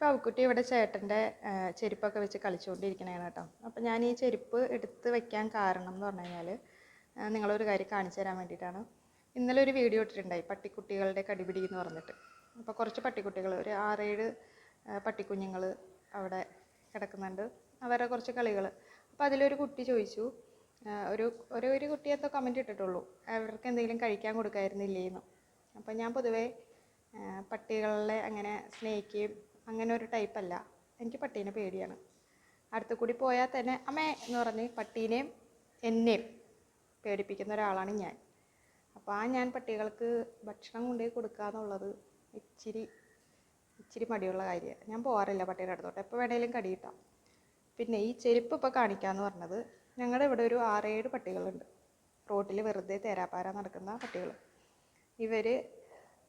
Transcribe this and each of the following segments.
ഇപ്പോൾ ഇവിടെ ചേട്ടന്റെ ചെരുപ്പൊക്കെ വെച്ച് കളിച്ചുകൊണ്ടിരിക്കണതാണ് കേട്ടോ. അപ്പോൾ ഞാൻ ഈ ചെരുപ്പ് എടുത്ത് വെക്കാൻ കാരണം എന്ന് പറഞ്ഞു കഴിഞ്ഞാൽ നിങ്ങളൊരു കാര്യം കാണിച്ചു തരാൻ വേണ്ടിയിട്ടാണ്. ഇന്നലെ ഒരു വീഡിയോ ഇട്ടിട്ടുണ്ടായി പട്ടിക്കുട്ടികളുടെ കടിപിടി എന്ന് പറഞ്ഞിട്ട്. അപ്പോൾ കുറച്ച് പട്ടിക്കുട്ടികൾ ഒരു ആറേഴ് പട്ടിക്കുഞ്ഞുങ്ങൾ അവിടെ കിടക്കുന്നുണ്ട്. അവരുടെ കുറച്ച് കളികൾ അപ്പോൾ അതിലൊരു കുട്ടി ചോദിച്ചു ഒരു ഒരു ഒരു കുട്ടിയത്തെ കമന്റ് ഇട്ടിട്ടുള്ളൂ അവർക്ക് എന്തെങ്കിലും കഴിക്കാൻ കൊടുക്കായിരുന്നില്ലേന്ന്. അപ്പോൾ ഞാൻ പൊതുവേ പട്ടികളെ അങ്ങനെ സ്നേഹിക്കുകയും അങ്ങനെ ഒരു ടൈപ്പല്ല എനിക്ക് പട്ടീനെ പേടിയാണ്. അടുത്ത് കൂടി പോയാൽ തന്നെ അമ്മേ എന്ന് പറഞ്ഞ് പട്ടീനെയും എന്നെയും പേടിപ്പിക്കുന്ന ഒരാളാണ് ഞാൻ. അപ്പോൾ ആ ഞാൻ പട്ടികൾക്ക് ഭക്ഷണം കൊണ്ടുപോയി കൊടുക്കുക എന്നുള്ളത് ഇച്ചിരി ഇച്ചിരി മടിയുള്ള കാര്യമാണ് ഞാൻ പോകാറില്ല പട്ടിയുടെ അടുത്തോട്ട്. എപ്പോൾ വേണേലും കടി കിട്ടാം. പിന്നെ ഈ ചെരുപ്പ് ഇപ്പോൾ കാണിക്കാമെന്ന് പറഞ്ഞത് ഞങ്ങളുടെ ഇവിടെ ഒരു ആറേഴ് പട്ടികളുണ്ട്. റോട്ടിൽ വെറുതെ തേരാപ്പാര നടക്കുന്ന പട്ടികൾ ഇവർ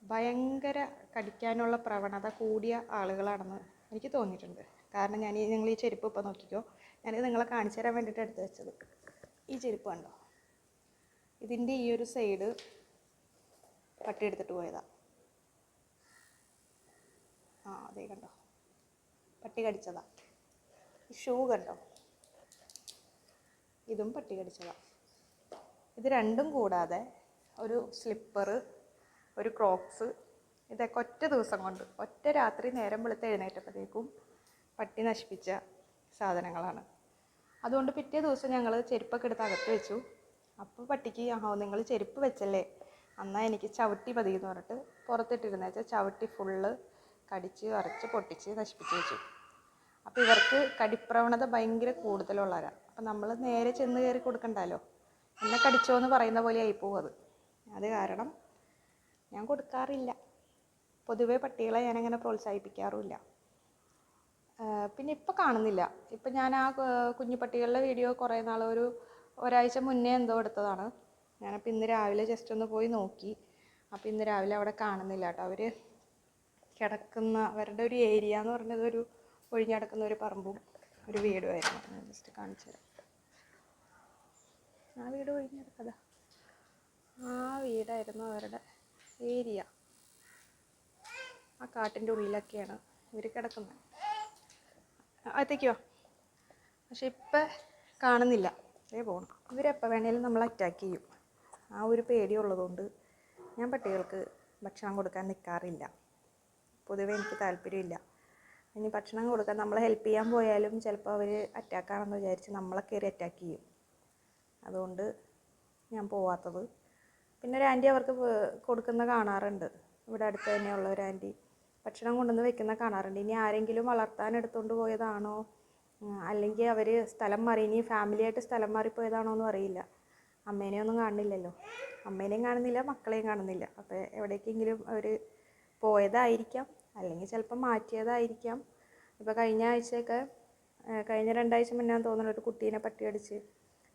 ഭയങ്കര കടിക്കാനുള്ള പ്രവണത കൂടിയ ആളുകളാണെന്ന് എനിക്ക് തോന്നിയിട്ടുണ്ട്. കാരണം ഞാൻ ഈ നിങ്ങൾ ഈ ചെരുപ്പ് ഇപ്പോൾ നോക്കിക്കോ ഞാനിത് നിങ്ങളെ കാണിച്ചു തരാൻ വേണ്ടിയിട്ട് എടുത്ത് വെച്ചത്. ഈ ചെരുപ്പ് കണ്ടോ? ഇതിന്റെ ഈ ഒരു സൈഡ് പട്ടി എടുത്തിട്ട് പോയതാ. ആ അതേ കണ്ടോ? പട്ടി കടിച്ചതാ. ഈ ഷൂ കണ്ടോ? ഇതും പട്ടി കടിച്ചതാ. ഇത് രണ്ടും കൂടാതെ ഒരു സ്ലിപ്പർ ഒരു ക്രോക്സ്. ഇതൊക്കെ ഒറ്റ ദിവസം കൊണ്ട് ഒറ്റ രാത്രി നേരം വെളുത്ത് എഴുന്നേറ്റപ്പോഴത്തേക്കും പട്ടി നശിപ്പിച്ച സാധനങ്ങളാണ്. അതുകൊണ്ട് പിറ്റേ ദിവസം ഞങ്ങൾ ചെരുപ്പൊക്കെ എടുത്ത് അകത്ത് വെച്ചു. അപ്പോൾ പട്ടിക്ക് ആ നിങ്ങൾ ചെരുപ്പ് വെച്ചല്ലേ? അന്നാ എനിക്ക് ചവിട്ടി പതി എന്ന് പറഞ്ഞിട്ട് പുറത്തിട്ടിരുന്ന വെച്ചാൽ ചവിട്ടി ഫുള്ള് കടിച്ച് അരച്ച് പൊട്ടിച്ച് നശിപ്പിച്ച് വെച്ചു. അപ്പോൾ ഇവർക്ക് കടിപ്രവണത ഭയങ്കര കൂടുതലുള്ളവരാണ് അപ്പം നമ്മൾ നേരെ ചെന്ന് കയറി കൊടുക്കണ്ടല്ലോ? എന്നെ കടിച്ചോ എന്ന് പറയുന്ന പോലെ ആയിപ്പോവും അത്. അത് കാരണം ഞാൻ കൊടുക്കാറില്ല. പൊതുവേ പട്ടികളെ ഞാനങ്ങനെ പ്രോത്സാഹിപ്പിക്കാറുമില്ല. പിന്നെ ഇപ്പോൾ കാണുന്നില്ല. ഇപ്പം ഞാൻ ആ കുഞ്ഞു പട്ടികളുടെ വീഡിയോ കുറേ നാൾ ഒരു ഒരാഴ്ച മുന്നേ എന്തോ എടുത്തതാണ്. ഞാനപ്പോൾ ഇന്ന് രാവിലെ ജസ്റ്റ് ഒന്ന് പോയി നോക്കി. അപ്പോൾ ഇന്ന് രാവിലെ അവിടെ കാണുന്നില്ല കേട്ടോ. അവർ കിടക്കുന്ന അവരുടെ ഒരു ഏരിയ എന്ന് പറഞ്ഞത് ഒരു ഒഴിഞ്ഞു കിടക്കുന്ന ഒരു പറമ്പും ഒരു വീടുമായിരുന്നു ഞാൻ ജസ്റ്റ് കാണിച്ചു തരാം. ആ വീട് ഒഴിഞ്ഞു കിടക്കതാ. ആ വീടായിരുന്നു അവരുടെ. ഏരിയ. ആ കാട്ടിന്റെ ഉള്ളിലൊക്കെയാണ് ഇവർ കിടക്കുന്നത്. അകത്തേക്കോ? പക്ഷെ ഇപ്പം കാണുന്നില്ല. അതേ പോകണം ഇവരെപ്പോൾ വേണേലും നമ്മൾ അറ്റാക്ക് ചെയ്യും. ആ ഒരു പേടിയുള്ളതുകൊണ്ട് ഞാൻ പട്ടികൾക്ക് ഭക്ഷണം കൊടുക്കാൻ നിൽക്കാറില്ല പൊതുവേ എനിക്ക് താല്പര്യമില്ല. ഇനി ഭക്ഷണം കൊടുക്കാൻ നമ്മൾ ഹെൽപ്പ് ചെയ്യാൻ പോയാലും ചിലപ്പോൾ അവർ അറ്റാക്കാണെന്ന് വിചാരിച്ച് നമ്മളെ കയറി അറ്റാക്ക് ചെയ്യും. അതുകൊണ്ട് ഞാൻ പോവാത്തത് പിന്നെ ഒരു ആന്റി അവർക്ക് കൊടുക്കുന്ന കാണാറുണ്ട്. ഇവിടെ അടുത്ത് തന്നെയുള്ള ഒരു ആന്റി. ഭക്ഷണം കൊണ്ടുവന്ന് വെക്കുന്ന കാണാറുണ്ട്. ഇനി ആരെങ്കിലും വളർത്താൻ എടുത്തുകൊണ്ട് പോയതാണോ? അല്ലെങ്കിൽ അവർ സ്ഥലം മാറി ഇനി ഫാമിലിയായിട്ട് സ്ഥലം മാറിപ്പോയതാണോ എന്ന് അറിയില്ല. അമ്മേനെയൊന്നും കാണുന്നില്ലല്ലോ. അമ്മേനെയും കാണുന്നില്ല മക്കളെയും കാണുന്നില്ല. അപ്പോൾ എവിടേക്കെങ്കിലും അവർ പോയതായിരിക്കാം. അല്ലെങ്കിൽ ചിലപ്പോൾ മാറ്റിയതായിരിക്കാം. ഇപ്പോൾ കഴിഞ്ഞ ആഴ്ചയൊക്കെ കഴിഞ്ഞ രണ്ടാഴ്ച മുന്നേ തോന്നുന്നു ഒരു കുട്ടീനെ പട്ടിയടിച്ച്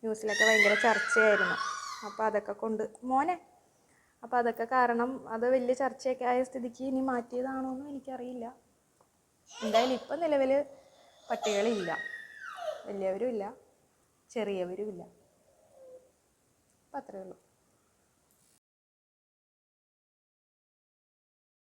ന്യൂസിലൊക്കെ ഭയങ്കര ചർച്ചയായിരുന്നു. അപ്പോൾ അതൊക്കെ കൊണ്ട് മോനെ അപ്പോൾ അതൊക്കെ കാരണം അത് വലിയ ചർച്ചയൊക്കെ ആയ സ്ഥിതിക്ക് ഇനി മാറ്റിയതാണോ എന്നും എനിക്കറിയില്ല. എന്തായാലും ഇപ്പം നിലവിൽ പട്ടികളില്ല. വലിയവരും ഇല്ല ചെറിയവരും ഇല്ല അപ്പം അത്രയേ ഉള്ളൂ.